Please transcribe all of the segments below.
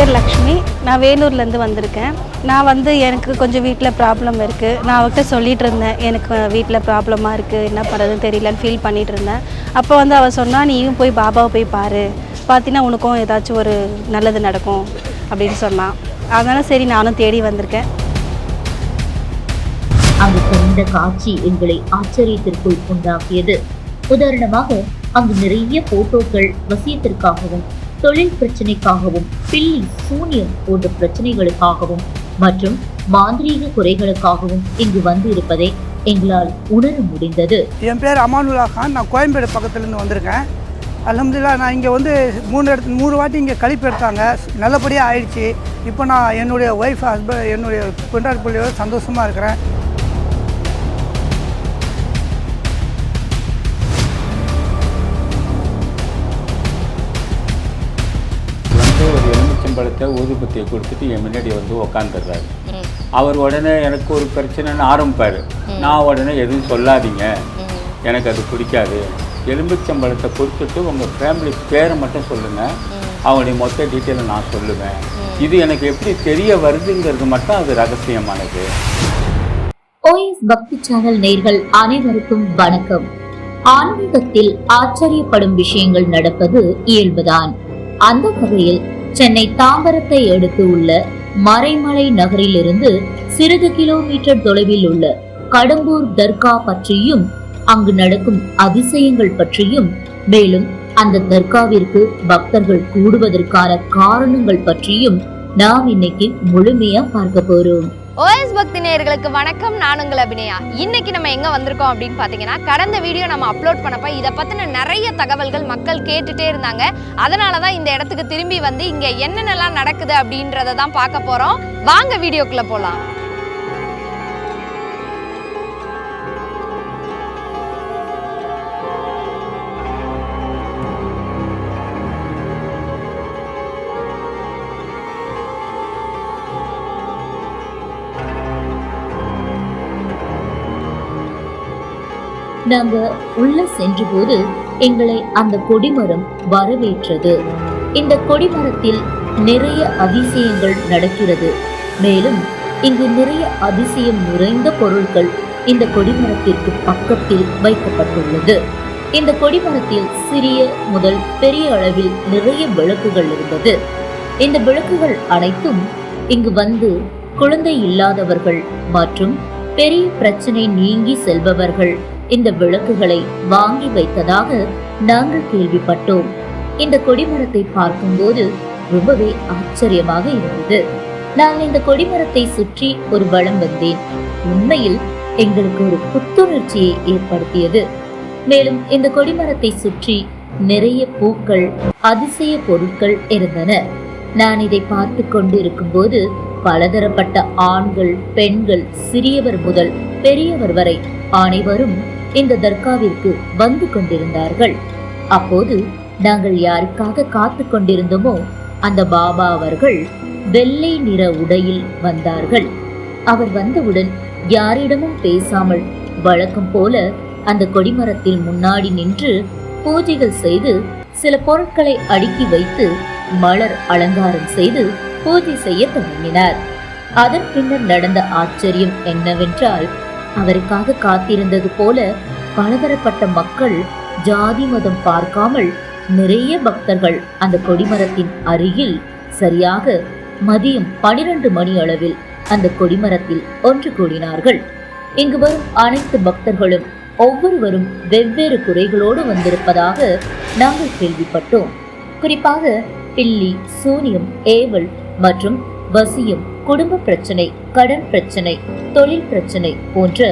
பேர் லக்ஷ்மி. நான் வேலூர்லேருந்து வந்திருக்கேன். நான் வந்து எனக்கு கொஞ்சம் வீட்டில் ப்ராப்ளம் இருக்குது நான் அவர்கிட்ட சொல்லிட்டு இருந்தேன் எனக்கு வீட்டில் ப்ராப்ளமாக இருக்குது என்ன பண்ணுறதுன்னு தெரியலன்னு ஃபீல் பண்ணிட்டு இருந்தேன் அப்போ வந்து அவள் சொன்னா நீயும் போய் பாபாவை போய் பாரு. பார்த்தீங்கன்னா உனக்கும் ஏதாச்சும் ஒரு நல்லது நடக்கும் அப்படின்னு சொன்னான் அதனால் சரி நானும் தேடி வந்திருக்கேன். அங்கு கண்ட காட்சி எங்களை ஆச்சரியத்திற்குள் உண்டாக்கியது. உதாரணமாக அங்கு நிறைய போட்டோக்கள் வசியத்திற்காகவும் தொழில் பிரச்சனைக்காகவும் பில்லி சூனியம் போன்ற பிரச்சனைகளுக்காகவும் மற்றும் மாந்திரீக குறைகளுக்காகவும் இங்கு வந்து இருப்பதை எங்களால் உணர முடிந்தது. என் பேர் அமானுல்லா கான். நான் கோயம்பேடு பக்கத்துலேருந்து வந்திருக்கேன். அலமதுல்லா நான் இங்கே வந்து மூணு இடத்து மூணு வாட்டி இங்கே கழிப்பு எடுத்தாங்க. நல்லபடியாக ஆயிடுச்சு. இப்போ நான் என்னுடைய ஒய்ஃப் ஹஸ்பண்ட் என்னுடைய கொண்டாடு பிள்ளையோட சந்தோஷமாக இருக்கிறேன். எலுமிச்சம்பழத்தை ஊதுபத்தியை கொடுத்துட்டு என் முன்னாடி வந்து உக்காந்துடுறாரு. அவர் உடனே எனக்கு ஒரு பிரச்சனைன்னு ஆரம்பிப்பார். நான் உடனே எதுவும் சொல்லாதீங்க. எனக்கு அது பிடிக்காது. எலுமிச்சம்பழத்தை கொடுத்துட்டு உங்கள் ஃபேமிலி பேரை மட்டும் சொல்லுங்கள் அவங்களுடைய மொத்த டீட்டெயிலை நான் சொல்லுவேன். இது எனக்கு எப்படி தெரிய வருதுங்கிறது மட்டும் அது ரகசியமானது. ஓஎஸ் பக்தி சேனல் நேர்கள் அனைவருக்கும் வணக்கம். ஆன்மீகத்தில் ஆச்சரியப்படும் விஷயங்கள் நடப்பது இயல்புதான். அந்த வகையில் சென்னை தாம்பரத்தை அடுத்து உள்ள மறைமலை நகரிலிருந்து சிறிது கிலோமீட்டர் தொலைவில் உள்ள கடம்பூர் தர்கா பற்றியும் அங்கு நடக்கும் அதிசயங்கள் பற்றியும் மேலும் அந்த தர்காவிற்கு பக்தர்கள் கூடுவதற்கான காரணங்கள் பற்றியும் நாம் இன்னைக்கு முழுமையா பார்க்க போறோம். ஓஎஸ் பக்தி நேயர்களுக்கு வணக்கம். நான் உங்கள் அபிநயா. இன்னைக்கு நம்ம எங்க வந்திருக்கோம் அப்படின்னு பார்த்தீங்கன்னா கடந்த வீடியோ நம்ம அப்லோட் பண்ணப்ப இதை பத்தின நிறைய தகவல்கள் மக்கள் கேட்டுட்டே இருந்தாங்க. அதனால தான் இந்த இடத்துக்கு திரும்பி வந்து இங்க என்னென்னலாம் நடக்குது அப்படின்றத தான் பார்க்க போறோம். வாங்க வீடியோக்குள்ள போலாம். நாங்க உள்ள சென்றபோது எங்களை அந்த கொடிமரம் வரவேற்றது. இந்த கொடிமரத்தில் நிறைய அதிசயங்கள் நடக்கிறது. மேலும் இங்கு நிறைய அதிசயம் நிறைந்த பொருட்கள் இந்த கொடிமரத்திற்கு பக்கத்தில் வைக்கப்பட்டுள்ளது. இந்த கொடிமரத்தில் சிறிய முதல் பெரிய அளவில் நிறைய விளக்குகள் இருந்தது. இந்த விளக்குகள் அனைத்தும் இங்கு வந்து குழந்தை இல்லாதவர்கள் மற்றும் பெரிய பிரச்சனை நீங்கி செல்பவர்கள் இந்த விளக்குகளை வாங்கி வைத்ததாக நாங்கள் கேள்விப்பட்டோம். இந்த கொடிமரத்தை பார்க்கும்போது ரொம்பவே ஆச்சரியமாக இருந்தது. நான் இந்த கொடிமரத்தை சுற்றி ஒரு வளம் வந்தேன். உண்மையில் எங்களுக்கு ஒரு புத்துணர்ச்சியை ஏற்படுத்தியது. மேலும் இந்த கொடிமரத்தை சுற்றி நிறைய பூக்கள் அதிசய பொருட்கள் இருந்தன. நான் இதை பார்த்து கொண்டிருக்கும் போது பலதரப்பட்ட ஆண்கள் பெண்கள் சிறியவர் முதல் பெரியவர் வரை அனைவரும் இந்த தர்காவிற்கு வந்து கொண்டிருந்தார்கள். அப்போது நாங்கள் யாருக்காக காத்து கொண்டிருந்தோமோ அந்த பாபா அவர்கள் வெள்ளை நிற உடையில் வந்தார்கள். அவர் வந்தவுடன் யாரிடமும் பேசாமல் வழக்கம் போல அந்த கொடிமரத்தில் முன்னாடி நின்று பூஜைகள் செய்து சில பொருட்களை அடுக்கி வைத்து மலர் அலங்காரம் செய்து பூஜை செய்ய தொடங்கினார். அதன் பின்னர் நடந்த ஆச்சரியம் என்னவென்றால் அவருக்காக காத்திருந்தது போல பலதரப்பட்ட மக்கள் ஜாதி மதம் பார்க்காமல் நிறைய பக்தர்கள் அந்த கொடிமரத்தின் அருகில் சரியாக மதியம் பனிரெண்டு மணி அளவில் அந்த கொடிமரத்தில் ஒன்று கூடினார்கள். இங்கு வரும் அனைத்து பக்தர்களும் ஒவ்வொருவரும் வெவ்வேறு குறைகளோடு வந்திருப்பதாக நாங்கள் கேள்விப்பட்டோம். குறிப்பாக பில்லி சூனியம் ஏவல் மற்றும் வசியம் குடும்ப பிரச்சனை கடன் பிரச்சனை தொழில் பிரச்சனை போன்ற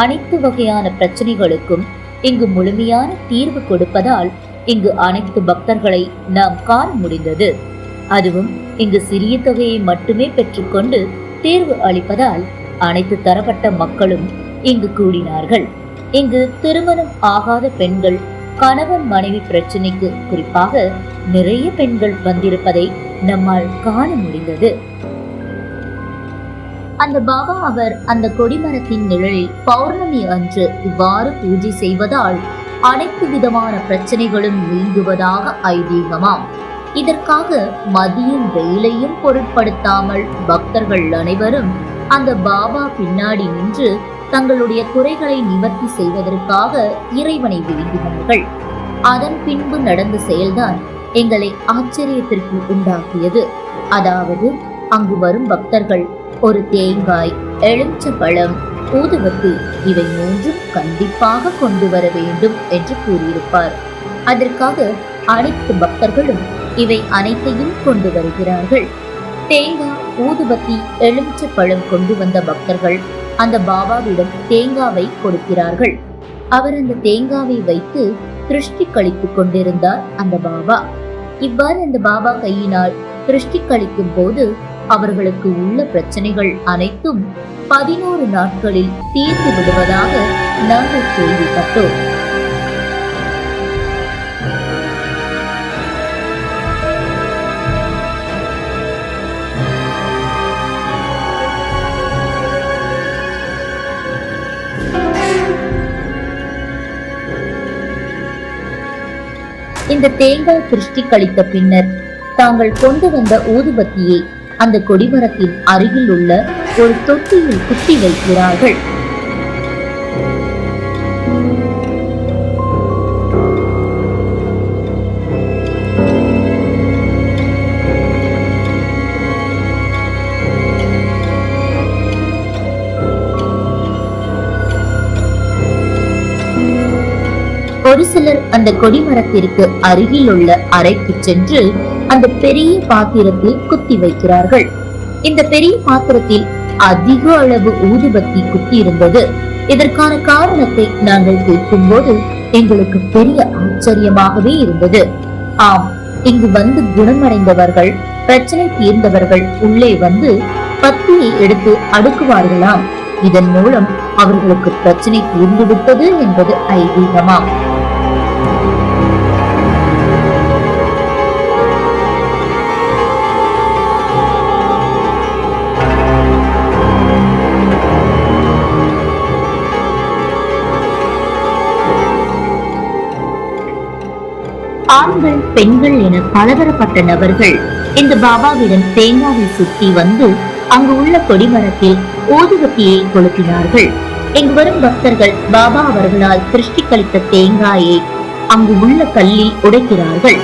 அனைத்து வகையான பிரச்சனைகளுக்கும் இங்கு முழுமையான தீர்வு கொடுப்பதால் இங்கு அனைத்து பக்தர்களை நாம் காண முடிந்தது. அதுவும் இங்கு சிறிய தொகையை மட்டுமே பெற்றுக்கொண்டு தீர்வு அளிப்பதால் அனைத்து தரப்பட்ட மக்களும் இங்கு கூடினார்கள். இங்கு திருமணம் ஆகாத பெண்கள் கணவன் மனைவி பிரச்சனைக்கு குறிப்பாக நிறைய பெண்கள் வந்திருப்பதை நம்மால் காண முடிந்தது. அந்த பாபா அவர் அந்த கொடிமரத்தின் நிழலில் பௌர்ணமி அன்று இவ்வாறு பூஜை செய்வதால் அனைத்து விதமான பிரச்சனைகளும் நீங்குவதாக ஐதீகமாம். இதற்காக மதியம் வெயிலையும் பொருட்படுத்தாமல் பக்தர்கள் அனைவரும் அந்த பாபா பின்னாடி நின்று தங்களுடைய குறைகளை நிவர்த்தி செய்வதற்காக இறைவனை வேண்டினார்கள் அதன் பின்பு நடந்த செயல்தான் எங்களை ஆச்சரியத்திற்கு உண்டாக்கியது. அதாவது அங்கு வரும் பக்தர்கள் ஒரு தேங்காய் எலுமிச்சம்பழம் ஊதுவத்தி இவை மூன்றும் கண்டிப்பாக கொண்டு வர வேண்டும் என்று கூறியிருப்பார். அதற்காக அனைத்து பக்தர்களும் இவை அனைத்தையும் கொண்டு வருகிறார்கள். தேங்காய் ஊதுபத்தி எலுமிச்சப்பழம் கொண்டு வந்த பக்தர்கள் அந்த பாபாவிடம் தேங்காவை கொடுக்கிறார்கள். அவர் அந்த தேங்காவை வைத்து திருஷ்டி கழித்துக் கொண்டிருந்தார் அந்த பாபா. இவ்வாறு அந்த பாபா கையினால் திருஷ்டி கழிக்கும் போது அவர்களுக்கு உள்ள பிரச்சனைகள் அனைத்தும் பதினோரு நாட்களில் தீர்த்து விடுவதாக நாங்கள் கேள்விப்பட்டோம். இந்த தேங்காய் திருஷ்டி கழித்த பின்னர் தாங்கள் கொண்டு வந்த ஊதுபத்தியை அந்த கொடிமரத்தின் அருகில் உள்ள ஒரு தொட்டியில் குத்தி வைக்கிறார்கள். ஒரு சிலர் அந்த கொடிமரத்திற்கு அருகில் உள்ள அறைக்கு சென்று அந்த பெரிய பாத்திரத்தில் குத்தி வைக்கிறார்கள். இந்த பெரிய பாத்திரத்தில் அதிக அளவு ஊதுபத்தி குத்தி இருந்தது. இதற்கான காரணத்தை நாங்கள் கேட்கும் போது எங்களுக்கு பெரிய ஆச்சரியமாகவே இருந்தது. ஆம் இங்கு வந்து குணமடைந்தவர்கள் பிரச்சனை தீர்ந்தவர்கள் உள்ளே வந்து பத்தியை எடுத்து அடுக்குவார்களாம். இதன் மூலம் அவர்களுக்கு பிரச்சனை தீர்ந்துவிட்டது என்பது ஐதீகமாம். ஆண்கள் பெண்கள் என பலதரப்பட்ட நபர்கள் இந்த பாபாவிடம் தேங்காவை சுத்தி வந்து அங்கு உள்ள கொடிமரத்தில் ஊதுபத்தியை கொளுத்தினார்கள். இங்கு வரும் பக்தர்கள் பாபா அவர்களால் திருஷ்டி கழித்த தேங்காயை அங்கு உள்ள கல்லில் உடைக்கிறார்கள்.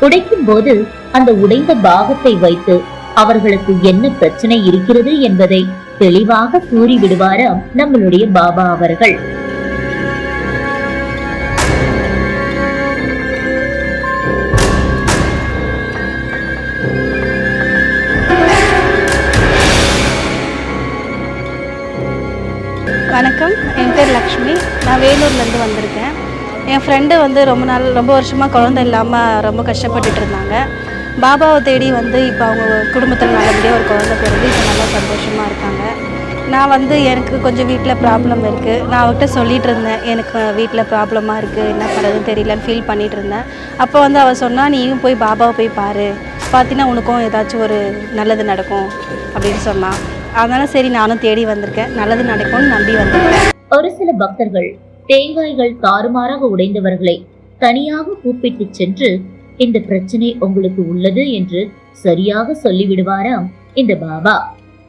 உடைக்கும் போது அந்த உடைந்த பாகத்தை வைத்து அவர்களுக்கு என்ன பிரச்சனை இருக்கிறது என்பதை தெளிவாக கூறி விடுவாராம் நம்மளுடைய பாபா அவர்கள்? வணக்கம். என் பேர் லக்ஷ்மி. நான் வேலூர்லேருந்து வந்திருக்கேன். என் ஃப்ரெண்டு வந்து ரொம்ப நாள் ரொம்ப வருஷமாக குழந்த இல்லாமல் ரொம்ப கஷ்டப்பட்டுட்டு இருந்தாங்க. பாபாவை தேடி வந்து இப்போ அவங்க குடும்பத்தில் நல்லபடியாக ஒரு குழந்தை பிறந்து இப்போ நல்லா சந்தோஷமாக இருக்காங்க. நான் வந்து எனக்கு கொஞ்சம் வீட்டில் ப்ராப்ளம் இருக்குது நான் அவர்கிட்ட சொல்லிட்டு இருந்தேன் எனக்கு வீட்டில் ப்ராப்ளமாக இருக்குது என்ன பண்ணுறதுன்னு தெரியலன்னு ஃபீல் பண்ணிட்டு இருந்தேன். அப்போ வந்து அவள் சொன்னால் நீயும் போய் பாபாவை போய் பாரு. பார்த்தீங்கன்னா உனக்கும் ஏதாச்சும் ஒரு நல்லது நடக்கும் அப்படின்னு சொன்னான் அதனால் சரி நானும் தேடி வந்திருக்கேன். நல்லது நடக்கும்னு நம்பி வந்திருக்கேன். ஒரு சில பக்தர்கள் தேங்காய்கள் தாறுமாறாக உடைந்தவர்களை தனியாக கூப்பிட்டு சென்று இந்த பிரச்சனை உங்களுக்கு உள்ளது என்று சரியாக சொல்லிவிடுவாராம் இந்த பாபா.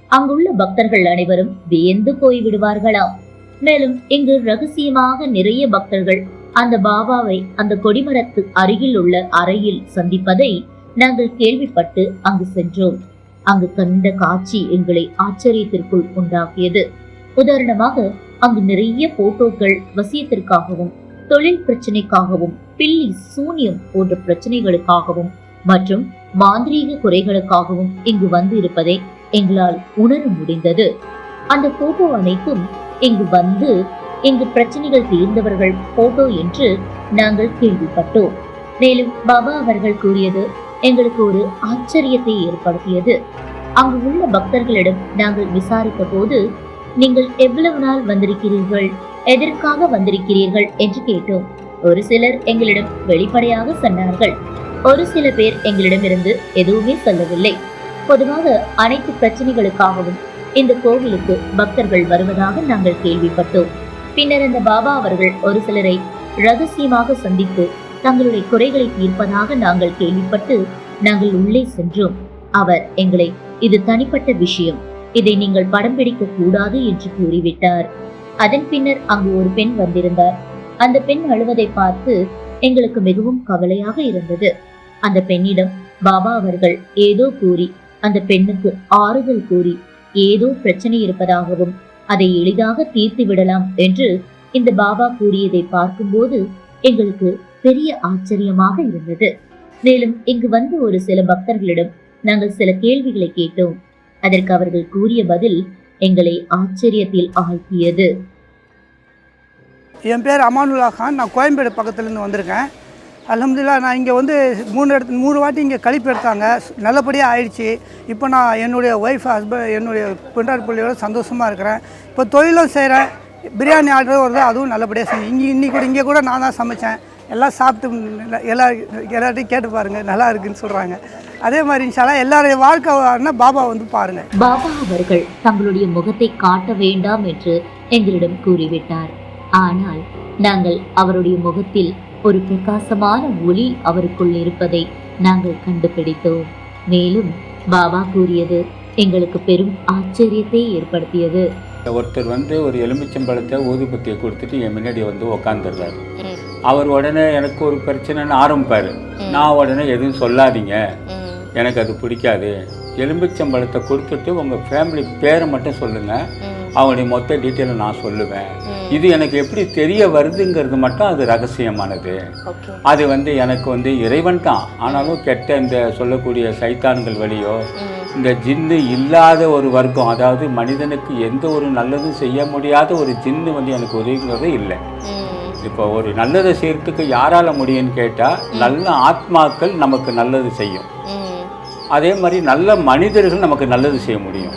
அங்குள்ள பக்தர்கள் அனைவரும் வியந்து போய் விடுவார்களாம் மேலும் இங்கு ரகசியமாக நிறைய பக்தர்கள் அந்த பாபாவை அந்த கொடிமரத்து அருகில் உள்ள அறையில் சந்திப்பதை நாங்கள் கேள்விப்பட்டு அங்கு சென்றோம். அங்கு கண்ட காட்சி எங்களை ஆச்சரியத்திற்குள் உண்டாக்கியது. உதாரணமாக அங்கு நிறைய போட்டோக்கள் வசியத்திற்காகவும் தொழில் பிரச்சனைக்காகவும் பில்லி சூனியம் போன்ற பிரச்சனைகளுக்காகவும் மற்றும் மாந்திரீக குறைகளுக்காகவும் இங்கு வந்து இருப்பதை எங்களால் உணர முடிந்தது. அந்த போட்டோ அனைத்தும் இங்கு வந்து இங்கு பிரச்சனைகள் தீர்ந்தவர்கள் போட்டோ என்று நாங்கள் கேள்விப்பட்டோம். மேலும் பாபா அவர்கள் கூறியது எங்களுக்கு ஒரு ஆச்சரியத்தை ஏற்படுத்தியது. அங்கு உள்ள பக்தர்களிடம் நாங்கள் விசாரித்த போது நீங்கள் எவ்வளவு நாள் வந்திருக்கிறீர்கள்? எதற்காக வந்திருக்கிறீர்கள்? என்று கேட்டோம். ஒரு சிலர் எங்களிடம் வெளிப்படையாக சொன்னார்கள். ஒரு சில பேர் எங்களிடமிருந்து எதுவுமே சொல்லவில்லை. பொதுவாக அனைத்து பிரச்சனைகளுக்காகவும் இந்த கோவிலுக்கு பக்தர்கள் வருவதாக நாங்கள் கேள்விப்பட்டோம். பின்னர் அந்த பாபா அவர்கள் ஒரு சிலரை ரகசியமாக சந்தித்து தங்களுடைய குறைகளை தீர்ப்பதாக நாங்கள் கேள்விப்பட்டு நாங்கள் உள்ளே சென்றோம். அவர் எங்களை இது தனிப்பட்ட விஷயம். இதை நீங்கள் படம் பிடிக்க கூடாது என்று கூறிவிட்டார். அதன் பின்னர் அங்கு ஒரு பெண் வந்திருந்தார். அந்த பெண் அழுவதை பார்த்து எங்களுக்கு மிகவும் கவலையாக இருந்தது. அந்த பெண்ணிடம் பாபா அவர்கள் ஏதோ கூறி அந்த பெண்ணுக்கு ஆறுதல் கூறி ஏதோ பிரச்சனை இருப்பதாகவும் அதை எளிதாக தீர்த்து விடலாம் என்று இந்த பாபா கூறியதை பார்க்கும்போது எங்களுக்கு பெரிய ஆச்சரியமாக இருந்தது. மேலும் இங்கு வந்து ஒரு சில பக்தர்களிடம் நாங்கள் சில கேள்விகளை கேட்டோம். அதற்கு அவர்கள் கூறிய பதில் எங்களை ஆச்சரியத்தில் ஆழ்த்தியது. என் பேர் அமானுல்லா கான். நான் கோயம்பேடு பக்கத்துலேருந்து வந்திருக்கேன். அலமதுல்லா நான் இங்கே வந்து மூணு இடத்து மூணு வாட்டி இங்கே கழிப்பு எடுத்தாங்க. நல்லபடியாக ஆயிடுச்சு. இப்போ நான் என்னுடைய ஒய்ஃப் ஹஸ்பண்ட் என்னுடைய பெண்டார் பிள்ளையோட சந்தோஷமாக இருக்கிறேன். இப்போ தொழிலும் செய்கிறேன் பிரியாணி ஆர்டர் வருது அதுவும் நல்லபடியாக செஞ்சு இங்கே இன்றைக்கி கூட இங்கே கூட நான் தான் சமைத்தேன் எல்லாம் சாப்பிட்டு எல்லா எல்லார்ட்டையும் கேட்டு பாருங்கள் நல்லா இருக்குன்னு சொல்கிறாங்க அதே மாதிரி இன்ஷால்லா எல்லாருடைய வாழ்க்கை பாபா வந்து பாருங்கள் பாபா அவர்கள் தங்களுடைய முகத்தை காட்ட வேண்டாம் என்று எங்களிடம் கூறிவிட்டார். ஆனால் நாங்கள் அவருடைய முகத்தில் ஒரு பிரகாசமான ஒளி அவருக்குள் இருப்பதை நாங்கள் கண்டுபிடித்தோம். மேலும் பாபா கூறியது எங்களுக்கு பெரும் ஆச்சரியத்தை ஏற்படுத்தியது. ஒருத்தர் வந்து ஒரு எலுமிச்சம்பழத்தை ஊதுபத்தியை கொடுத்துட்டு என் முன்னாடி வந்து உக்காந்துடுறாரு. அவர் உடனே எனக்கு ஒரு பிரச்சனைன்னு ஆரம்பிப்பார். நான் உடனே எதுவும் சொல்லாதீங்க. எனக்கு அது பிடிக்காது. எலுமிச்சம்பழத்தை கொடுத்துட்டு உங்கள் ஃபேமிலி பேரை மட்டும் சொல்லுங்கள் அவங்களுடைய மொத்த டீட்டெயிலை நான் சொல்லுவேன். இது எனக்கு எப்படி தெரிய வருதுங்கிறது மட்டும் அது ரகசியமானது. அது வந்து எனக்கு வந்து இறைவன் தான். ஆனாலும் கெட்ட இந்த சொல்லக்கூடிய சைத்தான்கள் வழியோ இந்த ஜின்னு இல்லாத ஒரு வர்க்கம் அதாவது மனிதனுக்கு எந்த ஒரு நல்லதும் செய்ய முடியாத ஒரு ஜின்னு வந்து எனக்கு உதவிங்கிறது இல்லை. இப்போ ஒரு நல்லதை செய்யறதுக்கு யாரால முடியும்னு கேட்டால் நல்ல ஆத்மாக்கள் நமக்கு நல்லது செய்யும். அதே மாதிரி நல்ல மனிதர்கள் நமக்கு நல்லது செய்ய முடியும்.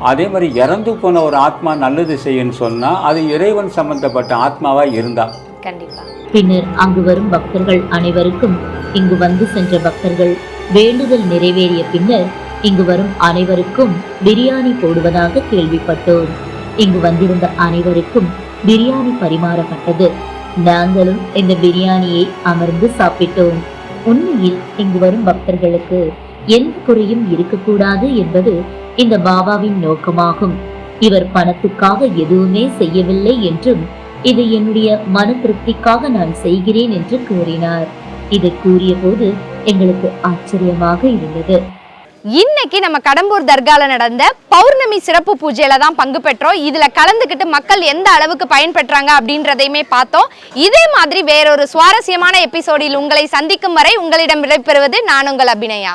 அதே மாதிரி இறந்து போன ஒரு ஆத்மா நல்லது செய்யுன்னு சொன்னால் அது இறைவன் சம்பந்தப்பட்ட ஆத்மாவாக இருந்தா. கண்டிப்பா. பின்னர் அங்கு வரும் பக்தர்கள் அனைவருக்கும் இங்கு வந்து சென்ற பக்தர்கள் வேண்டுதல் நிறைவேறிய பின்னர் இங்கு வரும் அனைவருக்கும் பிரியாணி போடுவதாக கேள்விப்பட்டோம். இங்கு வந்திருந்த அனைவருக்கும் பிரியாணி பரிமாறப்பட்டது. நாங்களும் இந்த பிரியாணியை அமர்ந்து சாப்பிட்டோம். உண்மையில் இங்கு வரும் பக்தர்களுக்கு எந்த குறையும் இருக்கக்கூடாது என்பது இந்த பாபாவின் நோக்கமாகும். இவர் பணத்துக்காக எதுவுமே செய்யவில்லை என்றும் இது என்னுடைய மன திருப்திக்காக நான் செய்கிறேன் என்று கூறினார். இது கூறிய போது எங்களுக்கு ஆச்சரியமாக இருந்தது. இன்னைக்கு நம்ம கடம்பூர் தர்கால நடந்த பௌர்ணமி சிறப்பு பூஜையில தான் பங்கு பெற்றோம். இதுல கலந்துக்கிட்டு மக்கள் எந்த அளவுக்கு பயன்பெற்றாங்க அப்படின்றதையுமே பார்த்தோம். இதே மாதிரி வேறொரு சுவாரஸ்யமான எபிசோடில் உங்களை சந்திக்கும் வரை உங்களிடம் விடைபெறுவது நான் உங்கள் அபிநயா.